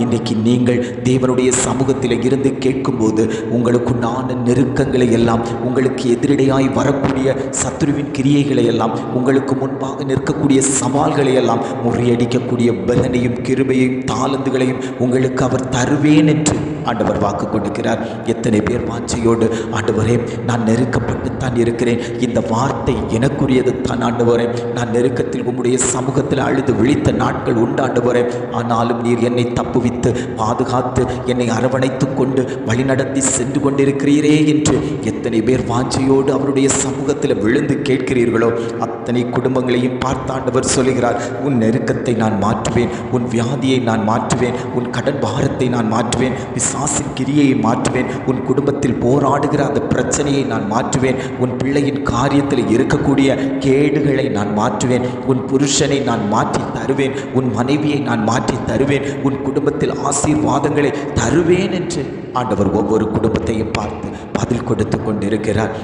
இன்றைக்கு நீங்கள் தேவனுடைய சமூகத்தில் இருந்து கேட்கும்போது உங்களுக்குண்டான நெருக்கங்களை எல்லாம் உங்களுக்கு எதிரடையாய் வரக்கூடிய சத்ருவின் கிரியைகளை எல்லாம் உங்களுக்கு முன்பாக நிற்கக்கூடிய சவால்களை எல்லாம் முறியடிக்கக்கூடிய பலனையும் கிருபையையும் தாளந்துகளையும் உங்களுக்கு அவர் தருவேன் என்று ஆண்டவர் வாக்கு கொடுக்கிறார். எத்தனை பேர் வாஞ்சையோடு ஆண்டவரே நான் நெருக்கப்பட்டுத்தான் இருக்கிறேன். இந்த வார்த்தை எனக்குரியது தான் ஆண்டவரே. நான் நெருக்கத்தில் உம்முடைய சமூகத்தில் அழுது விழித்த நாட்கள் உண்டு ஆனாலும் நீர் என்னை தப்புவித்து பாதுகாத்து என்னை அரவணைத்து கொண்டு வழிநடத்தி சென்று கொண்டிருக்கிறீரே என்று எத்தனை பேர் வாஞ்சையோடு அவருடைய சமூகத்தில் விழுந்து கேட்கிறீர்களோ அத்தனை குடும்பங்களையும் பார்த்தாண்டவர் சொல்லுகிறார் சொல்கிறார் உன் நெருக்கத்தை நான் மாற்றுவேன். உன் வியாதியை நான் மாற்றுவேன். உன் கடன் பாரத்தை நான் மாற்றுவேன். பிசாசின் கிரியை மாற்றுவேன். உன் குடும்பத்தில் போராடுகிற அந்த பிரச்சனையை நான் மாற்றுவேன். உன் பிள்ளையின் காரியத்தில் இருக்கக்கூடிய கேடுகளை நான் மாற்றுவேன். உன் புருஷனை நான் மாற்றி தருவேன். உன் மனைவியை நான் மாற்றி தருவேன். உன் குடும்பத்தில் ஆசீர்வாதங்களை தருவேன் என்று ஆண்டவர் ஒவ்வொரு குடும்பத்தையும் பார்த்து பதில் கொடுத்து கொண்டிருக்கிறார்.